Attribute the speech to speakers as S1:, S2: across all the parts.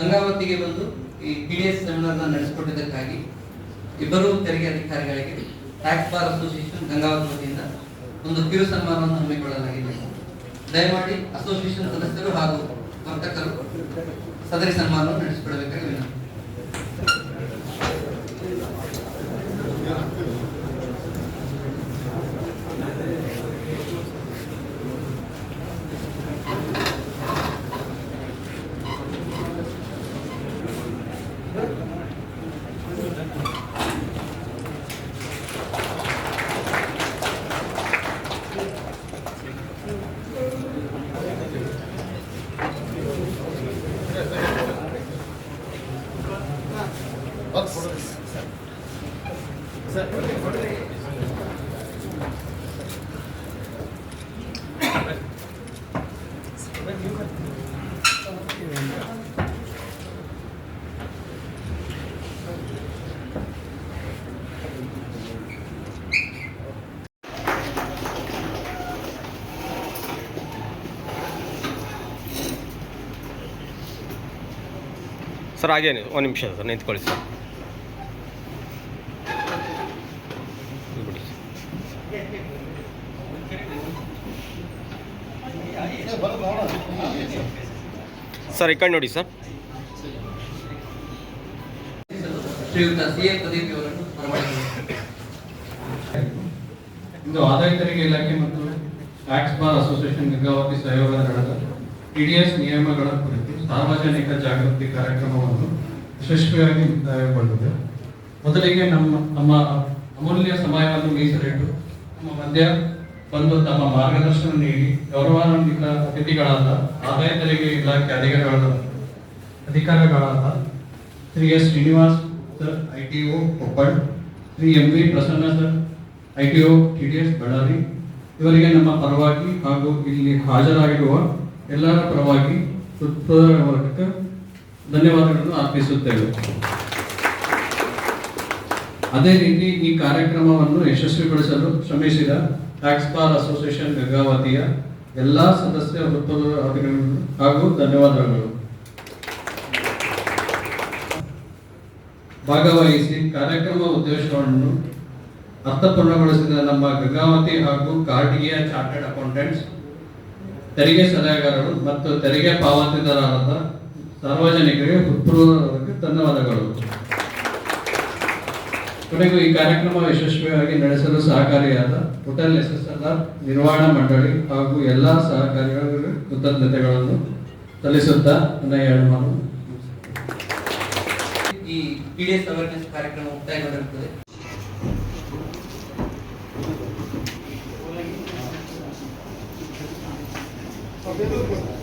S1: ಗಂಗಾವತಿಗೆ ಬಂದು ಈ P D S ಸೆಮಿನಾರ್ನ ನಡೆಸಿಕೊಟ್ಟಿದ್ದಕ್ಕಾಗಿ ಇಬ್ಬರು ತೆರಿಗೆ ಅಧಿಕಾರಿಗಳಿಗೆ ಟ್ಯಾಕ್ಸ್ ಬಾರ್ ಅಸೋಸಿಯೇಷನ್ ಗಂಗಾವತಿ ವತಿಯಿಂದ ಒಂದು ಕಿರು ಸನ್ಮಾನವನ್ನು ಹಮ್ಮಿಕೊಳ್ಳಲಾಗಿದೆ. ದಯಮಾಡಿ ಅಸೋಸಿಯೇಷನ್ ಸದಸ್ಯರು ಹಾಗೂ ವರ್ತಕರು ಸದರಿ ಸನ್ಮಾನವನ್ನು ನಡೆಸಿಕೊಡಬೇಕಾಗಿ ವಿನಂತಿ. これです。
S2: ಸರ್ ಹಾಗೇ ಒಂದು ನಿಮಿಷ ಸರ್ ನಿಂತ್ಕೊಳ್ಳಿ ಸರ್. ಬಿಡಿ ಸರ್ ಈ ಕಡೆ ನೋಡಿ ಸರ್.
S1: ಶ್ರೀಯುತ ಸಿ ಎ ಪ್ರದೀಪ್ ಅವರನ್ನು
S3: ಇಂದು ಆದಾಯ ತೆರಿಗೆ ಇಲಾಖೆ ಮತ್ತು ಟ್ಯಾಕ್ಸ್ ಬಾರ್ ಅಸೋಸಿಯೇಷನ್ ಗಂಗಾವತಿ ಸಹಯೋಗದ ನಡೆದ ಟಿಡಿಎಸ್ ನಿಯಮಗಳ ಕುರಿತು ಸಾರ್ವಜನಿಕ ಜಾಗೃತಿ ಕಾರ್ಯಕ್ರಮವನ್ನು ಯಶಸ್ವಿಯಾಗಿ ಮುಕ್ತಾಯಗೊಂಡಿದೆ ಮೊದಲಿಗೆ ನಮ್ಮ ನಮ್ಮ ಅಮೂಲ್ಯ ಸಮಯವನ್ನು ಮೀಸಲಿಟ್ಟು ನಮ್ಮ ಮಧ್ಯ ಬಂದು ತಮ್ಮ ಮಾರ್ಗದರ್ಶನ ನೀಡಿ ಗೌರವಾನ್ವಿತ ಅತಿಥಿಗಳಾದ ಆದಾಯ ತೆರಿಗೆ ಇಲಾಖೆ ಅಧಿಕಾರಿಗಳ ಅಧಿಕಾರಿಗಳಾದ Shri S Srinivas sir I T O Koppal, Shri M V Prasanna sir I T O T D S Ballari, ಇವರಿಗೆ ನಮ್ಮ ಪರವಾಗಿ ಹಾಗೂ ಇಲ್ಲಿ ಹಾಜರಾಗಿರುವ ಎಲ್ಲರ ಪರವಾಗಿ ಹೃತ್ಪೂರ್ವಕ ಧನ್ಯವಾದಗಳನ್ನು ಅರ್ಪಿಸುತ್ತೇವೆ. ಅದೇ ರೀತಿ ಈ ಕಾರ್ಯಕ್ರಮವನ್ನು ಯಶಸ್ವಿಗೊಳಿಸಲು ಶ್ರಮಿಸಿದ ಟ್ಯಾಕ್ಸ್ ಬಾರ್ ಅಸೋಸಿಯೇಷನ್ ಗಂಗಾವತಿಯ ಎಲ್ಲ ಸದಸ್ಯ ಅಧಿಕಾರಿಗಳು ಹಾಗೂ ಧನ್ಯವಾದಗಳು. ಭಾಗವಹಿಸಿ ಕಾರ್ಯಕ್ರಮ ಉದ್ದೇಶವನ್ನು ಅರ್ಥಪೂರ್ಣಗೊಳಿಸಿದ ನಮ್ಮ ಗಂಗಾವತಿ ಹಾಗೂ ಕಾರ್ಡಿಯ ಚಾರ್ಟರ್ಡ್ ಅಕೌಂಟೆಂಟ್ಸ್ ತೆರಿಗೆ ಸಲಹೆಗಾರರು ಮತ್ತು ತೆರಿಗೆ ಪಾವತಿದಾರರಾದ ಸಾರ್ವಜನಿಕರಿಗೆ ಹೃತ್ಪೂರ್ವಕ ಧನ್ಯವಾದಗಳು. ಕೊನೆಗೂ ಈ ಕಾರ್ಯಕ್ರಮ ಯಶಸ್ವಿಯಾಗಿ ನಡೆಸಲು ಸಹಕಾರಿಯಾದ hotel S S L R ನಿರ್ವಹಣಾ ಮಂಡಳಿ ಹಾಗೂ ಎಲ್ಲ ಸಹಕಾರಿಗಳಿಗೆ ಕೃತಜ್ಞತೆಗಳನ್ನು ಸಲ್ಲಿಸುತ್ತಾ ನನ್ನ ಎರಡು ಮಾತು.
S1: ಈ ಪಿ ಡಿ ಎಸ್ ಅವೇರ್ನೆಸ್ ಕಾರ್ಯಕ್ರಮ ಮುಕ್ತಾಯಗೊಂಡಿರುತ್ತದೆ.
S4: ಡಿಮ್ಯಾಂಡ್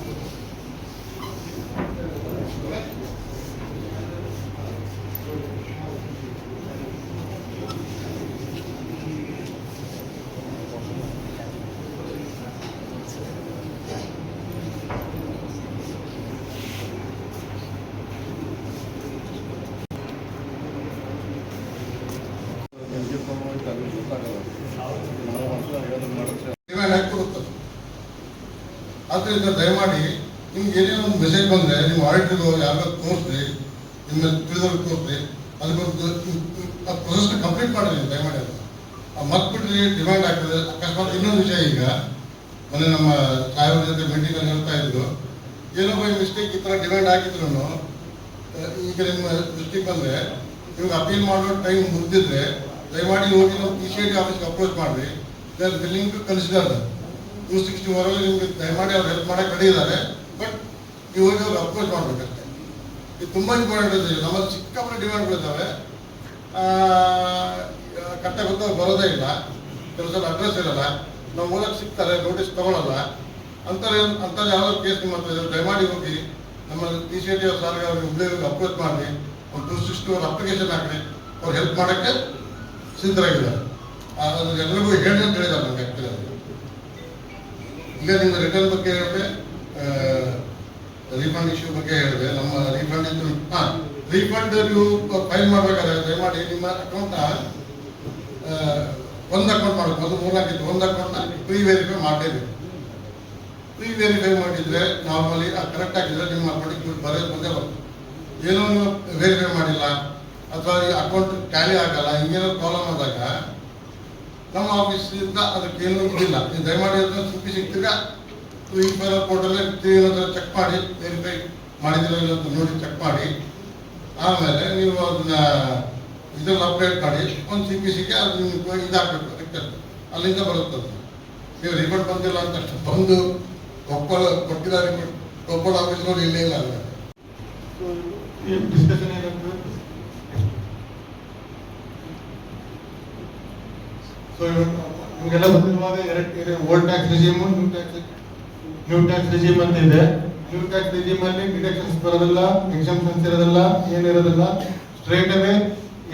S4: ಆದ್ದರಿಂದ ದಯಮಾಡಿ ನಿಮ್ಗೆ ಏನೇ ಒಂದು ಮೆಸೇಜ್ ಬಂದರೆ ನಿಮ್ಮ ಆಡಿಟ್ರಿಗೋ ಯಾರಿಗೋ ತೋರಿಸ್ರಿ, ನಿಮ್ಮ ತಿಳಿದವ್ರಿಗೆ ತೋರಿಸ್ರಿ ಅದಕ್ಕೊಂದು ಆ ಪ್ರೊಸೆಸ್ನ ಕಂಪ್ಲೀಟ್ ಮಾಡಿರಿ ನೀವು, ದಯಮಾಡಿ ಅದು ಮತ್ತೆ ಬಿಟ್ಟರೆ ಡಿಮ್ಯಾಂಡ್ ಆಗ್ತದೆ ಅಕಸ್ಮಾತ್ ಇನ್ನೊಂದು ವಿಷಯ ಈಗ, ಮೊನ್ನೆ ನಮ್ಮ ಸಾಹೇಬ್ರ ಜೊತೆ ಮೀಟಿಂಗಲ್ಲಿ ಹೇಳ್ತಾ ಇದ್ರು, ಏನೋ ಬೈ ಮಿಸ್ಟೇಕ್ ಈ ಥರ ಡಿಮ್ಯಾಂಡ್ ಹಾಕಿದ್ರು ಈಗ ನಿಮ್ಮ ಮಿಸ್ಟೇಕ್ ಬಂದರೆ, ನಿಮ್ಗೆ ಅಪೀಲ್ ಮಾಡೋ ಟೈಮ್ ಮುರಿದಿದ್ರೆ ದಯಮಾಡಿ ಹೋಗಿ ನಾವು ಪಿ ಸಿ ಐ ಡಿ ಆಫೀಸ್ಗೆ ಅಪ್ರೋಚ್ ಮಾಡಿರಿ billing to consider two sixty ಅವರಲ್ಲಿ ನಿಮಗೆ ದಯಮಾಡಿ ಅವ್ರು ಹೆಲ್ಪ್ ಮಾಡಕ್ಕೆ ರೆಡಿ ಇದ್ದಾರೆ ಬಟ್ ನೀವು ಹೋಗಿ ಅವ್ರು ಅಪ್ರೋಚ್ ಮಾಡಬೇಕಂತೆ ಇದು ತುಂಬ ಇಂಪಾರ್ಟೆಂಟ್ ಇದೆ. ನಮ್ಮಲ್ಲಿ ಸಿಕ್ಕಾಪಟ್ಟೆ ಡಿಮ್ಯಾಂಡ್ಗಳಿದ್ದಾವೆ ಕರೆಕ್ಟಾಗಿ ಗೊತ್ತಾಗ ಬರೋದೇ ಇಲ್ಲ. ಕೆಲವು ಸಲ ಅಡ್ರೆಸ್ ಇರಲ್ಲ. ನಾವು ಮೂಲಕ ಸಿಗ್ತಾರೆ ನೋಟಿಸ್ ತಗೊಳ್ಳಲ್ಲ ಅಂತಾರೆ ಅಂತಾರೆ ಯಾವ್ದಾದ್ರು ಕೇಸ್ ನಿಮ್ಮ ಹತ್ರ ಇದ್ದಾರೆ ದಯಮಾಡಿ ಹೋಗಿ ನಮ್ಮ ಡಿ ಸಿ ಟಿ ಸಾರಿಗೆ ಅವ್ರಿಗೆ ಹುಬ್ಳಿಗೆ ಅಪ್ರೋಚ್ ಮಾಡಿ. ಒಂದು ಟೂ ಸಿಕ್ಸ್ಟಿ ಅವ್ರ ಅಪ್ಲಿಕೇಶನ್ ಹಾಕಿ ಅವ್ರು ಹೆಲ್ಪ್ ಮಾಡೋಕ್ಕೆ ಸಿದ್ಧರಾಗಿದ್ದಾರೆ. ಅದು ಎಲ್ಲರಿಗೂ ಹೇಳಿ ಅಂತ ಹೇಳಿದ್ದಾರೆ ನಮಗೆ ಆ್ಯಕ್ಚುಲಿ ಈಗ ನಿಮ್ಮ ರಿಟರ್ನ್ ಬಗ್ಗೆ ಹೇಳಿದೆ ರೀಫಂಡ್ ಇಶ್ಯೂ ಬಗ್ಗೆ ಹೇಳಿದೆ. ನಮ್ಮ ರೀಫಂಡ್ ಇದ್ದು ಹಾಂ ರೀಫಂಡ್ ನೀವು ಫೈಲ್ ಮಾಡಬೇಕಾದ್ರೆ ದಯಮಾಡಿ ನಿಮ್ಮ ಅಕೌಂಟ್ನ ಒಂದು ಅಕೌಂಟ್ ಮಾಡಬೇಕು. ಅದು ಮೂರ್ನಾಲ್ಕಿತ್ತು ಒಂದು ಅಕೌಂಟ್ನ ಪ್ರೀ ವೆರಿಫೈ ಮಾಡಲೇಬೇಕು. ಪ್ರೀ ವೆರಿಫೈ ಮಾಡಿದ್ರೆ ನಾರ್ಮಲಿ ಕರೆಕ್ಟ್ ಆಗಿದ್ರೆ ನಿಮ್ಮ ಅಕೌಂಟಿಗೆ ದುಡ್ಡು ಬರೋದು ಬಂದೇ ಬರ್ತದೆ ಏನೋ ನೀವು ವೆರಿಫೈ ಮಾಡಿಲ್ಲ. ಅಥವಾ ಈ ಅಕೌಂಟ್ ಟ್ಯಾಲಿ ಆಗಲ್ಲ, ಹಿಂಗೇನೋ ಪ್ರಾಬ್ಲಮ್ ಆದಾಗ ನಮ್ಮ ಆಫೀಸಿಂದ ಏನು ಇದಿಲ್ಲ ನೀವು ದಯಮಾಡಿ ಅದನ್ನ ಸುಪ್ಪಿ ಸಿಗ್ತೀರಾ? ಈ ಫೈಲ್ ಏನಾದರೂ ಚೆಕ್ ಮಾಡಿ ವೆರಿಫೈ ಮಾಡಿದಿರೋ ಇಲ್ಲ ಅಂತ ನೋಡಿ ಚೆಕ್ ಮಾಡಿ. ಆಮೇಲೆ ನೀವು ಅದನ್ನ ಇದ್ರಲ್ಲಿ ಅಪ್ಡೇಟ್ ಮಾಡಿ, ಒಂದು ಸಿ ಪಿ ಸಿಗೆ ಅದು ನಿಮ್ಗೆ ಇದಾಗಬೇಕು ಅದಕ್ಕೆ. ಅಲ್ಲಿಂದ ಬರುತ್ತೆ ಅದು. ನೀವು ರಿಪೋರ್ಟ್ ಬಂದಿಲ್ಲ ಅಂತ ಅಷ್ಟು. ಬಂದು ಕೊಪ್ಪಳ ಕೊಟ್ಟಿದ್ದಾರೆ. ಕೊಪ್ಪಳ ಆಫೀಸ್ನವ್ರು ಇಲ್ಲೇ ಇಲ್ಲ
S5: ಡಿಸ್ಕಷನ್ ಸೊ ನಿಮಗೆಲ್ಲ ಗೊತ್ತಿರುವಾಗ ಎರಡು old tax regime new tax new tax regime ಅಂತ ಇದೆ. ನ್ಯೂ ಟ್ಯಾಕ್ಸ್ ರಿಜಿಮ್ ಅಲ್ಲಿ ಡಿಡಕ್ಷನ್ಸ್ ಬರೋದಿಲ್ಲ ಎಕ್ಸಮ್ಷನ್ಸ್ ಇರೋದಿಲ್ಲ ಏನಿರೋದಿಲ್ಲ ಸ್ಟ್ರೈಟ್ ಅವೇ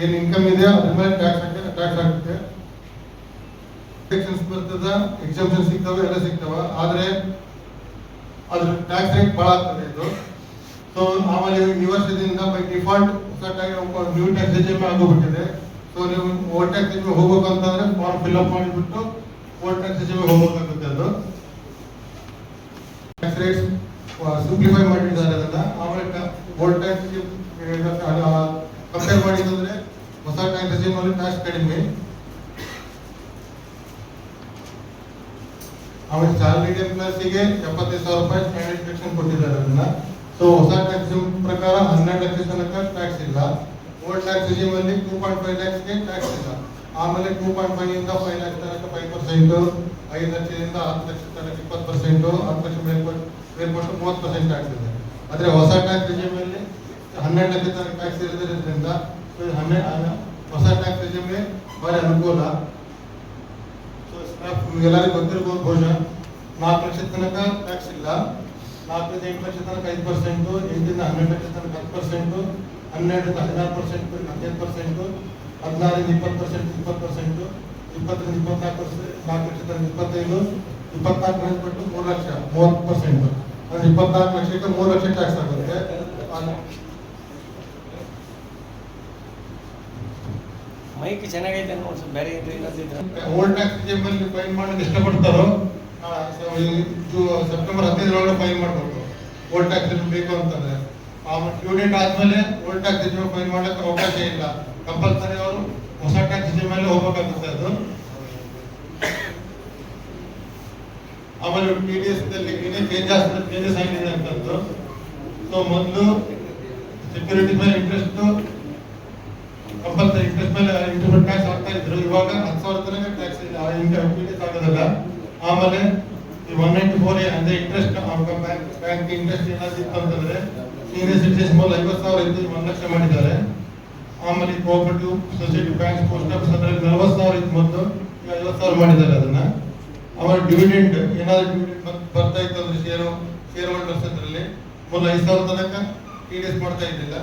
S5: ಏನು ಇನ್ಕಮ್ ಇದೆ ಅದ್ರ ಮೇಲೆ ಟ್ಯಾಕ್ಸ್ ಹಾಕಿದ್ರೆ ಟ್ಯಾಕ್ಸ್ ಆಗುತ್ತೆ ಡಿಡಕ್ಷನ್ಸ್ ಬರ್ತದ ಎಕ್ಸಮ್ಷನ್ ಸಿಗ್ತವೆ, ಎಲ್ಲ ಸಿಗ್ತವೆ. ಆದರೆ ಅದ್ರ ಟ್ಯಾಕ್ಸ್ ರೇಟ್ ಭಾಳ ಆಗ್ತದೆ ಇದು. ಸೊ ಆಮೇಲೆ ಈ ವರ್ಷದಿಂದ ಬೈ ಡಿಫಾಲ್ಟ್ ಹೊಸ ನ್ಯೂ ಟ್ಯಾಕ್ಸ್ ರಿಜಿಮ್ ಆಗೋಗ್ಬಿಟ್ಟಿದೆ. ಸೊ ನೀವು ಓಲ್ಡ್ ನಿಮಗೆ ಹೋಗ್ಬೇಕಂತಂದ್ರೆ ಫಾರ್ಮ್ ಫಿಲ್ ಅಪ್ ಮಾಡಿಬಿಟ್ಟು ಟ್ಯಾಕ್ಸ್ ರಿಜಿಮ್ ಹೋಗ್ಬೇಕಾಗುತ್ತೆ ಅದು ಟ್ಯಾಕ್ಸ್ ರೇಟ್ಸ್ ಸಿಂಪ್ಲಿಫೈ ಮಾಡಿದ್ದಾರೆ ಅದನ್ನ. ಆಮೇಲೆ ಓಲ್ಡ್ ಟ್ಯಾಕ್ಸ್ ಕಂಪೇರ್ ಮಾಡಿದ್ರೆ ಹೊಸ ಟ್ಯಾಕ್ಸ್ ರಿಜಿಮ್ ಅಲ್ಲಿ ಟ್ಯಾಕ್ಸ್ ಕಡಿಮೆ. ಆಮೇಲೆ ಸ್ಯಾಲರಿ ಎಂಪ್ಲಾಯ್ಸಿಗೆ ಎಪ್ಪತ್ತೈದು ಸಾವಿರ ರೂಪಾಯಿ ಸ್ಟ್ಯಾಂಡರ್ಡ್ ಕೊಟ್ಟಿದ್ದಾರೆ ಅದನ್ನ. ಸೊ ಹೊಸ ಟ್ಯಾಕ್ಸ್ ಪ್ರಕಾರ ಹನ್ನೆರಡು ಲಕ್ಷ ತನಕ ಟ್ಯಾಕ್ಸ್ ಇಲ್ಲ. ಓಲ್ಡ್ ಟ್ಯಾಕ್ಸ್ ರಿಜಿಮ್ ಅಲ್ಲಿ ಟೂ ಪಾಯಿಂಟ್ ಫೈವ್ ಲ್ಯಾಕ್ಸ್ಗೆ ಟ್ಯಾಕ್ಸ್ ಇಲ್ಲ ಆಮೇಲೆ two point five five lakhs ತನಕ ಫೈವ್ ಪರ್ಸೆಂಟ್ ಐದು ಲಕ್ಷದಿಂದ ಹತ್ತು ಲಕ್ಷ ತನಕ, ಇಪ್ಪತ್ತು ಪರ್ಸೆಂಟ್ ಹತ್ತು ಲಕ್ಷ ಮೇಲ್ಪಟ್ಟು ಮೇಲ್ಪಟ್ಟು ಮೂವತ್ತು ಪರ್ಸೆಂಟ್ ಟ್ಯಾಕ್ಸ್ ಇದೆ ಆದ್ರೆ ಹೊಸ ಟ್ಯಾಕ್ಸ್ ರಿಜಿಮ್ ಅಲ್ಲಿ ಹನ್ನೆರಡು ಲಕ್ಷ ತನಕ ಟ್ಯಾಕ್ಸ್ ಇರೋದ್ರಿಂದ ಹನ್ನೆರಡು ಹೊಸ ಟ್ಯಾಕ್ಸ್ ರಿಜಿಮ್ಗೆ ಭಾರಿ ಅನುಕೂಲ. ಸೊ ಎಲ್ಲರಿಗೂ ಗೊತ್ತಿರ್ಬೋದು ಬಹುಶಃ. ನಾಲ್ಕು ಲಕ್ಷದ ತನಕ ಟ್ಯಾಕ್ಸ್ ಇಲ್ಲ. ನಾಲ್ಕರಿಂದ ಎಂಟು ಲಕ್ಷ ತನಕ ಐದು ಪರ್ಸೆಂಟು ಎಂಟರಿಂದ ಹನ್ನೆರಡು ಲಕ್ಷ ತನಕ ಹತ್ತು ಪರ್ಸೆಂಟು ಹನ್ನೆರಡರಿಂದ ಹದಿನಾರು ಪರ್ಸೆಂಟ್ ಹದಿನೈದು ಪರ್ಸೆಂಟು ಹದಿನಾರರಿಂದ ಇಪ್ಪತ್ತು ಪರ್ಸೆಂಟ್ ಇಪ್ಪತ್ತು ಪರ್ಸೆಂಟು ಇಪ್ಪತ್ತರಿಂದ ಇಪ್ಪತ್ನಾಲ್ಕು ಪರ್ಸೆಂಟ್ ನಾಲ್ಕು ಲಕ್ಷ ತನಕ ಇಪ್ಪತ್ತೈದು ಇಪ್ಪತ್ನಾಲ್ಕು ಬಿಟ್ಟು ಮೂರು ಲಕ್ಷ ಮೂವತ್ತು ಪರ್ಸೆಂಟ್ ಅಂದ್ರೆ ಇಪ್ಪತ್ನಾಲ್ಕು ಲಕ್ಷಕ್ಕೆ ಮೂರು ಲಕ್ಷ ಟ್ಯಾಕ್ಸ್ ಆಗುತ್ತೆ.
S2: ಮೈಕ್ ಚೆನ್ನಾಗೈತೆ ನೋಡಿ ಬೇರೆ
S5: ಓಲ್ಡ್ ಟ್ಯಾಕ್ಸ್ ಜೇಬಲ್ಲಿ ಫೈನ್ ಮಾಡಕ್ಕೆ ಇಷ್ಟಪಡ್ತಾರೋ? ಇದು ಸೆಪ್ಟೆಂಬರ್ ಹದಿನೈದರೊಳಗೆ ಫೈನ್ ಮಾಡಬೇಕು ಓಲ್ಡ್ ಟ್ಯಾಕ್ಸ್ ಬೇಕು ಅಂತಂದ್ರೆ. ಆಮೇಲೆ ಡ್ಯೂ ಆದಮೇಲೆ ಓಲ್ಡ್ ಟ್ಯಾಕ್ಸ್ ರಿಜಿಮ್ ಫೈನ್ ಮಾಡಕ್ಕೆ ಅವಕಾಶ ಇಲ್ಲ. ಕಂಪಲ್ಸರಿ ಅವರು ಹೊಸ ಟ್ಯಾಕ್ಸ್ ಮೇಲೆ ಹೋಗ್ಬೇಕಾಗುತ್ತೆ ಅದು. ಆಮೇಲೆ ಟಿ ಡಿ ಎಸ್ ಏನೇ ಚೇಂಜಸ್ ಚೇಂಜಸ್ ಆಗಿದೆ ಅಂತಂದು ಸೊ ಮೊದಲು ಸೆಕ್ಯೂರಿಟಿ ಮೇಲೆ ಇಂಟ್ರೆಸ್ಟ್ ಕಂಪಲ್ಸರಿ ಇಂಟ್ರೆಸ್ಟ್ ಮೇಲೆ ಇಂಟ್ರೆಸ್ಟ್ ಟ್ಯಾಕ್ಸ್ ಆಗ್ತಾ ಇದ್ರು. ಇವಾಗ ಹತ್ತು ಸಾವಿರ ತನಕ ಟ್ಯಾಕ್ಸ್ ಇಲ್ಲ ಆಗೋದಿಲ್ಲ. ಆಮೇಲೆ ಈ ಒನ್ ನೈಂಟಿ ಫೋರ್ ಅಂದ್ರೆ ಇಂಟ್ರೆಸ್ಟ್ ಬ್ಯಾಂಕ್ ಇಂಟ್ರೆಸ್ಟ್ ಏನಾದ್ರು ಇತ್ತು ಅಂತಂದ್ರೆ ಸೀನಿಯರ್ ಸಿಟಿಸನ್ ಮೊದಲು ಐವತ್ತು ಸಾವಿರ ಇದ್ದು ಲಕ್ಷ ಮಾಡಿದ್ದಾರೆ. ಆಮೇಲೆ cooperative society bank post office ಅದರಲ್ಲಿ ನಲವತ್ತು ಸಾವಿರ ಇತ್ತು ಮೊದಲು. ಐವತ್ತು ಸಾವಿರ ಮಾಡಿದ್ದಾರೆ ಅದನ್ನ. ಆಮೇಲೆ ಡಿವಿಡೆಂಡ್ ಏನಾದ್ರು ಡಿವಿಡೆಂಡ್ ಬರ್ತಾ ಇತ್ತು ಅಂದ್ರೆ ಶೇರು ಶೇರ್ ಹೋಲ್ಡರ್ಸ್ ಅದರಲ್ಲಿ ಮೊದಲು ಐದು ಸಾವಿರ ತನಕ ಟಿ ಡಿ ಎಸ್ ಮಾಡ್ತಾ ಇದ್ದಿಲ್ಲ.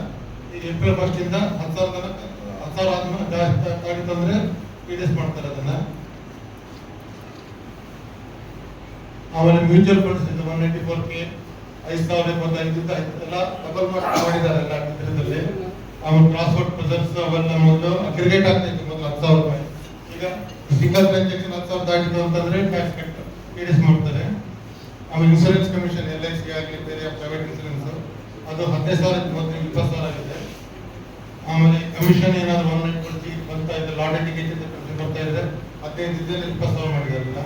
S5: ಈಗ ಏಪ್ರಿಲ್ ಫಸ್ಟ್ ಇಂದ ಹತ್ತು ಸಾವಿರ ತನಕ, ಹತ್ತು ಸಾವಿರ ಆದ್ಮೇಲೆ ಜಾಸ್ತಿ ಆಗಿತ್ತು ಅಂದ್ರೆ ಟಿ ಡಿ ಎಸ್ ಮಾಡ್ತಾರೆ ಅದನ್ನ. ಆಮೇಲೆ ಮ್ಯೂಚುವಲ್ ಫಂಡ್ಸ್ ಇದೆ ಒನ್ ನೈಂಟಿ ಫೋರ್ ಕೆ ಐದು ಸಾವಿರ ಇಪ್ಪತ್ತೈದು ಎಲ್ಲ ಡಬಲ್ ಮಾಡಿದ್ದಾರೆ ಎಲ್ಲ ಚಿತ್ರದಲ್ಲಿ ಆಮೇಲೆ ಟ್ರಾನ್ಸ್ಪೋರ್ಟ್ ಪ್ರೆಸೆನ್ಸ್ ಅವೆಲ್ಲ ಮೊದಲು ಅಗ್ರಿಗೇಟ್ ಆಗ್ತಾ ಇತ್ತು ಮೊದಲು ಹತ್ತು ಸಾವಿರ ರೂಪಾಯಿ. ಈಗ ಸಿಂಗಲ್ ಟ್ರಾನ್ಸಾಕ್ಷನ್ ಹತ್ತು ಸಾವಿರ ದಾಟಿತು ಅಂತಂದ್ರೆ ಟ್ಯಾಕ್ಸ್ ಕಟ್ ಟಿ ಮಾಡ್ತಾರೆ. ಆಮೇಲೆ insurance commission L I C ಆಗಲಿ, ಬೇರೆ ಪ್ರೈವೇಟ್ ಇನ್ಸೂರೆನ್ಸ್ ಅದು ಹದಿನೈದು ಸಾವಿರ ಮೊದಲು ಇಪ್ಪತ್ತು ಸಾವಿರ ಆಗಿದೆ. ಆಮೇಲೆ ಕಮಿಷನ್ ಏನಾದ್ರು ಆನ್ಲೈನ್ ಕೊಡ್ತಿ ಬರ್ತಾ ಇದೆ ಲಾಟರಿ ಟಿಕೆಟ್ ಬರ್ತಾ ಇದೆ. ಹದಿನೈದು ಇದ್ದಲ್ಲಿ ಇಪ್ಪತ್ತು ಸಾವಿರ ಮಾಡಿದಾರಲ್ಲ